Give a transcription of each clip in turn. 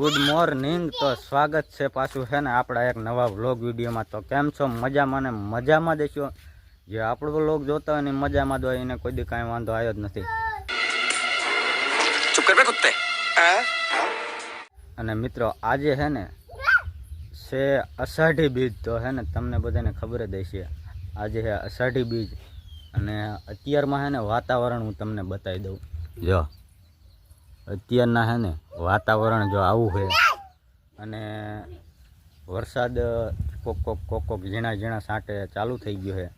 Good morning તો સ્વાગત છે પાછું છે ને આપણા એક નવા વ્લોગ વિડીયોમાં. તો કેમ છો? મજામાં ને મજામાં દેશો જે આપણો વ્લોગ જોતા હોય ને મજામાં દો એને કોઈ દી કાંઈ વાંધો આવ્યો જ નથી. અને મિત્રો આજે છે ને છે અષાઢી બીજ. તો છે ને તમને બધાને ખબર જ હશે આજે છે અષાઢી બીજ. અને અત્યારમાં છે ને વાતાવરણ હું તમને બતાવી દઉં. જો અત્યારના હે ને વાતાવરણ જો આવું છે અને વરસાદ કોક કોક કોક કોક ઝીણા ઝીણા સાંટે ચાલુ થઈ ગયો છે.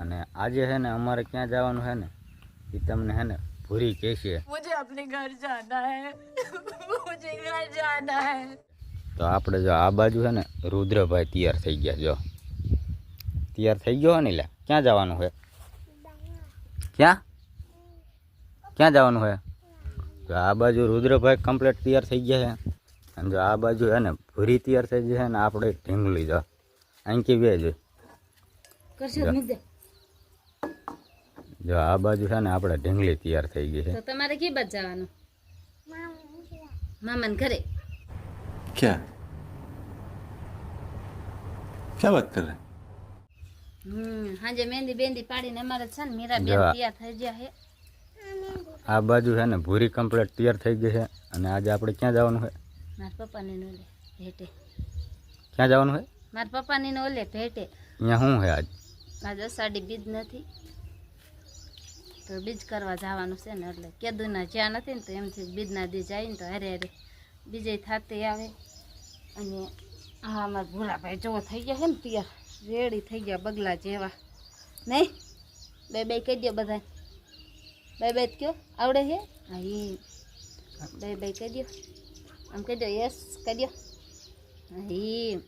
અને આજે છે ને અમારે ક્યાં જવાનું છે ને એ તમને હે ને ભૂરી કહેશે. મુજે તો આપણે જો આ બાજુ છે ને રુદ્રભાઈ તૈયાર થઈ ગયા જો. તૈયાર થઈ ગયો ને લે ક્યાં જવાનું છે ક્યાં? ક્યાં જવાનું છે તો આ બાજુ રુદ્રભાઈ કમ્પ્લીટ તૈયાર થઈ ગયા છે. અને જો આ બાજુ એને ભૂરી તૈયાર થઈ જાય ને આપણે ઢીંગલી જો. અહીંથી બે જો. જો આ બાજુ છે ને આપણે ઢીંગલી તૈયાર થઈ ગઈ છે. તમારે કઈ બાજુ જવાનું? મામાન ઘરે. ક્યાં? ક્યાં વાત કરે? હમ હાજે મહેંદી બેંદી પાડીને અમારે છે ને મીરા બેન તૈયાર થઈ ગયા છે. આ બાજુ છે ને ભૂરી કમ્પ્લેટ તૈયાર થઈ ગઈ છે. અને આજે આપણે ક્યાં જવાનું છે? મારા પપ્પાની ઓલે ભેટે. ક્યાં જવાનું છે? મારા પપ્પાની ઓલે ભેટે. અહીંયા શું છે આજ? આજ અષાઢી બીજ નથી. તો બીજ કરવા જવાનું છે ને એટલે કેદુના જ્યાં નથી ને તો એમથી બીજના દી જાય ને તો હારે હારે બીજે થાતી આવે. અને હા અમારા ભોલાભાઈ જોવો થઈ ગયા છે ને તૈયાર. રેડી થઈ ગયા બગલા જેવા. નહીં? બે બે કહી દો બધા બાય બાય કયો આવડે છે હા એ બાય બાય કહી દો આમ કહી દો યસ કહી દો હા એ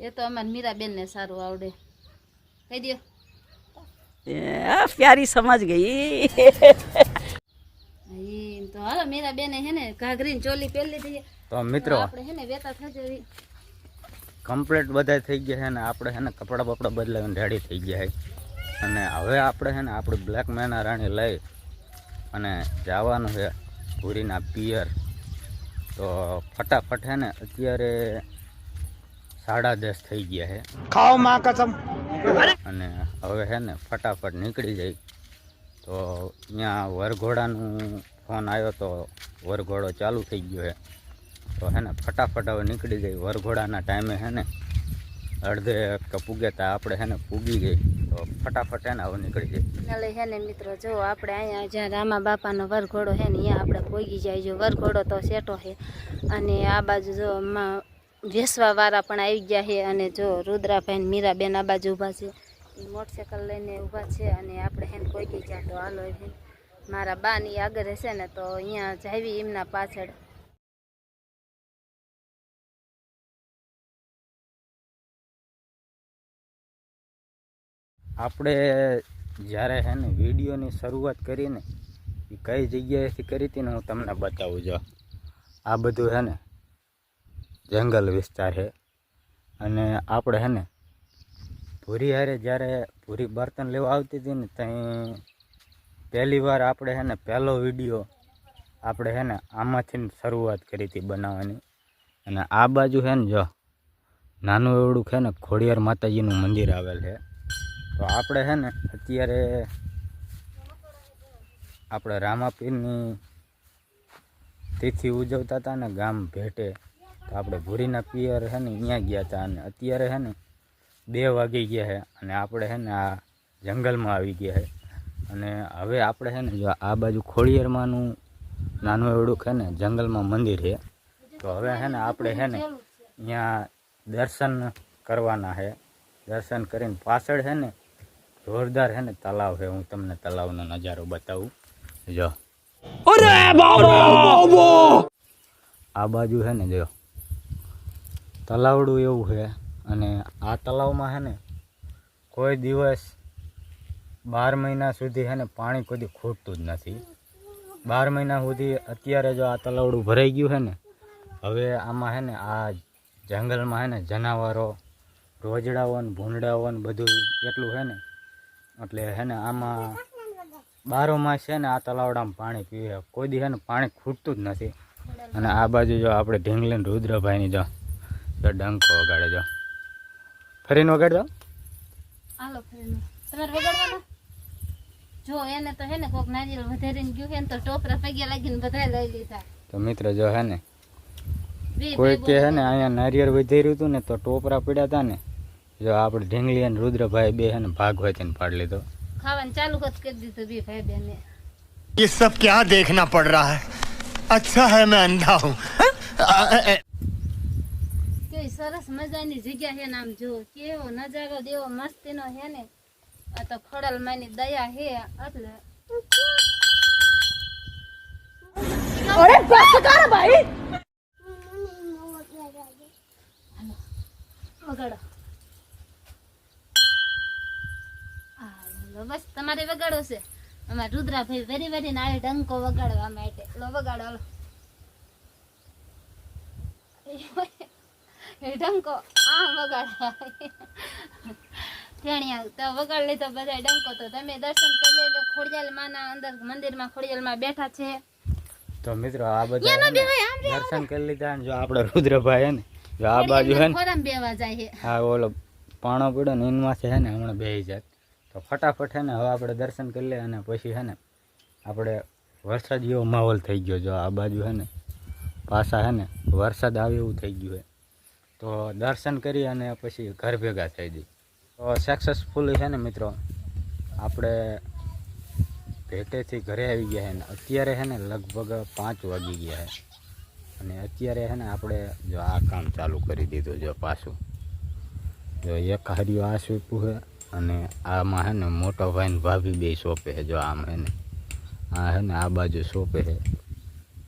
એ તો અમારા મીરાબેનને સારું આવડે કહી દો પ્યારી સમજ ગઈ તો હાલો મેરા બેને હે ને ઘાઘરીને ચોલી પહેરી લીધી તો મિત્રો આપણે હે ને વેતા થઈ જવી કમ્પ્લીટ બધા થઈ ગયા છે ને આપણે હે ને કપડાં બપડા બદલાવીને રેડી થઈ ગયા છે. અને હવે આપણે છે ને આપણું બ્લેક મેના રાણી લઈ અને જવાનું છે પૂરીના પિયર. તો ફટાફટ હે ને અત્યારે સાડા દસ થઈ ગયા છે ખાઓ કસમ. અને હવે હે ને ફટાફટ નીકળી જાય તો અહીંયા વરઘોડાનું ફોન આવ્યો તો વરઘોડો ચાલુ થઈ ગયો છે તો હે ને ફટાફટ હવે નીકળી ગઈ વરઘોડાના ટાઈમે હે ને અડધે પૂગે તા આપણે હે ને પૂગી ગઈ ફટાફટ છે ને હવે નીકળી જાય એટલે હે ને મિત્રો, જો આપણે અહીંયા જ્યાં રામા બાપાનો વરઘોડો છે ને, અહીંયા આપણે પોગી જાય. જો વરઘોડો તો સેટો છે અને આ બાજુ જો વેસવાવાળા વેસવા વાળા પણ આવી ગયા છે અને જો રુદ્રાભાઈ ને મીરાબેન આ બાજુ ઊભા છે. એ મોટરસાયકલ લઈને ઊભા છે અને આપણે હેને પોગી ગયા. તો હાલો મારા બા ની આગળ હશે ને, તો અહીંયા જાવી એમના પાછળ. આપણે જ્યારે છે ને વિડીયોની શરૂઆત કરીને એ કઈ જગ્યાએથી કરી હતી ને હું તમને બતાવું જો. આ બધું છે ને જંગલ વિસ્તાર છે અને આપણે છે ને ભૂરી હારે જ્યારે ભૂરી બર્તન લેવા આવતી હતી ને ત્યાં પહેલી વાર આપણે છે ને પહેલો વીડિયો આપણે છે ને આમાંથી શરૂઆત કરી હતી બનાવવાની. અને આ બાજુ છે ને જો નાનું એવડું છે ને ખોડિયાર માતાજીનું મંદિર આવેલ છે તો આપણે છે ને, અત્યારે આપણે રામાપીરની તિથિ ઉજવતા હતા ને, ગામ ભેટે. તો આપણે ભૂરીના પિયર છે ને અહીંયા ગયા હતા અને અત્યારે છે ને, બે વાગી ગયા છે અને આપણે છે ને આ જંગલમાં આવી ગયા છે અને હવે આપણે છે ને, જો આ બાજુ ખોળિયરમાંનું નાનું એવડું છે ને, જંગલમાં મંદિર છે તો હવે છે ને, આપણે છે ને અહીંયા દર્શન કરવાના છે દર્શન કરીને પાછળ છે ને જોરદાર છે ને તલાવ છે. હું તમને તલાવનો નજારો બતાવું. જો. આ બાજુ છે ને જો. તલાવડું એવું છે. અને આ તલાવમાં છે ને કોઈ દિવસ બાર મહિના સુધી છે ને પાણી કોઈ ખૂટતું જ નથી. બાર મહિના સુધી અત્યારે જો આ તલાવડું ભરાઈ ગયું છે ને હવે આમાં છે ને આ જંગલમાં છે ને જનાવરો રોજડાઓ ને ભૂંડાઓ ને બધું એટલું છે ને એટલે હે ને આમાં બારો માસ છે ને આ તલાવડામાં પાણી પીવે. કોઈ દી ને પાણી ખૂટતું જ નથી. અને આ બાજુ જો આપણે ઢીંગલીને રુદ્રભાઈની જો જો ડંકો વગાડે જો. ફરીને વગાડજો. હાલો ફરીને. તમારે વગાડવાનો? જો એને તો હે ને કોક નારિયેળ વધારીને ગયું હે ને તો ટોપરા પગ્યા લાગીને બધા લઈ લીધા. તો મિત્ર જો હે ને કોઈ કે હે ને અહીંયા નારિયેળ વધાર્યું હતું ને તો ટોપરા પડ્યા હતા ને જો આપણે ઢીંગલી અને રુદ્રભાઈ બે હે ને ભાગ વચન પાડી લીધો ખાવાનું ચાલુ જ કરી દીધું બે ભાઈ બેને ये सब क्या देखना पड़ रहा है अच्छा है मैं अंधा हूँ કેવી સરસ મજાની જગ્યા છે ને આમ જો કેવો નજારો દેવો મસ્તીનો છે ને આ તો ખોડલ માની દયા છે એટલે વગાડો વગાડો છે. અમારા રુદ્રાભાઈ વેરી વેરી ના આવે ડંકો વગાડવા માટે. લો વગાડો લો. એ ડંકો આમ વગાડવા. ટેણિયા તો વગાડ લીધો બધા ડંકો. તો તમે દર્શન કરી લો ખોડિયાલ માના અંદર મંદિરમાં ખોડિયાલમાં બેઠા છે. તો મિત્રો આ બધા દર્શન કરી લીધા જો આપણો રુદ્રભાઈ હે ને જો આ બાજુ હે ને ખોરામ બેવા જાય હે હા ઓલો પાણો પડ્યો ને એનમાં છે ને હમણાં બેસી જાય તો ફટાફટ હે ને હવે આપણે દર્શન કરી લઈએ અને પછી હે ને આપણે વરસાદ જેવો માહોલ થઈ ગયો જો આ બાજુ હે ને પાછા હે ને વરસાદ આવે એવું થઈ ગયું હે. તો દર્શન કરી અને પછી ઘર ભેગા થઈ જઈ તો સક્સેસફુલ છે ને મિત્રો, આપણે ભેટેથી ઘરે આવી ગયા છે ને. અત્યારે છે ને લગભગ પાંચ વાગી ગયા છે અને અત્યારે છે ને આપણે જો આ કામ ચાલુ કરી દીધું જો પાછું. જો એક હાર્યું આ સોંપ્યું છે અને આમાં છે ને મોટો ભાઈ ને ભાભી બે સોંપે છે જો આમ છે ને. આ છે ને આ બાજુ સોંપે છે.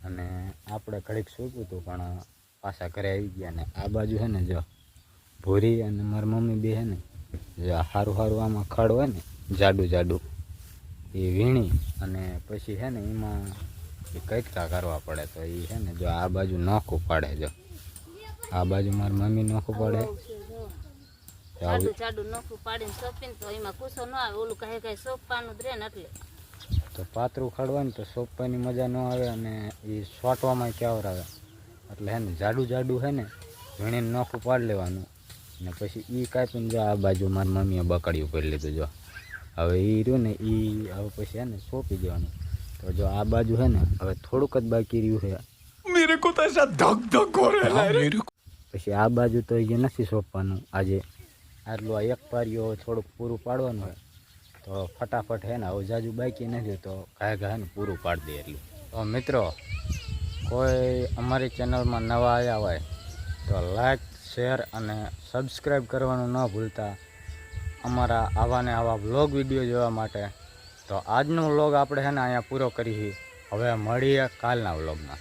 અને આપણે ઘડીક સોંપ્યું હતું પણ પાછા ઘરે આવી ગયા ને. આ બાજુ છે ને જો ભૂરી અને મારી મમ્મી બે છે ને જો સારું સારું આમાં ખડ હોય ને, જાડું જાડું, એ વીણી અને પછી છે ને એમાં એ કટકા કરવા પડે તો એ છે ને જો આ બાજુ નોખું પાડે જો. આ બાજુ મારી મમ્મી નોખું પાડે. આડું ચાડું નોખું પાડીને સોંપીને તો એમાં કુસો ન આવે ઓલું કહે કહે સોંપવાનું જ રહે ને એટલે. તો પાતરું ખાડવાનું તો સોંપવાની મજા ન આવે અને એ સોટવામાં ક્યાવર આવે એટલે હે ને જાડું જાડું હે ને વીણીને નોખું પાડી લેવાનું. ને પછી એ કાપીને જો આ બાજુ મારી મમ્મીએ બકડ્યું કરી લીધું જો. હવે એ રહ્યું ને એ હવે પછી હે ને સોંપી દેવાનું. તો જો આ બાજુ હે ને હવે થોડુંક જ બાકી રહ્યું છે. મેરે કો તો ધક ધક હો પછી આ બાજુ તો એ નથી સોંપવાનું આજે. આટલું આ એક પારીઓ થોડુંક પૂરું પાડવાનું હોય, તો ફટાફટ હે ને હવે જાજુ બાકી નથી તો ઘાય ઘાય ને પૂરું પાડી દે એટલું. તો મિત્રો, કોઈ અમારી ચેનલમાં નવા આવ્યા હોય, તો લાઈક, શેર અને સબસ્ક્રાઈબ કરવાનું ન ભૂલતા. અમારા આવા ને આવા વ્લોગ વીડિયો જોવા માટે. તો આજનો વ્લોગ આપણે છે ને અહીંયા પૂરો કરીએ. હવે મળીએ કાલના વ્લોગમાં.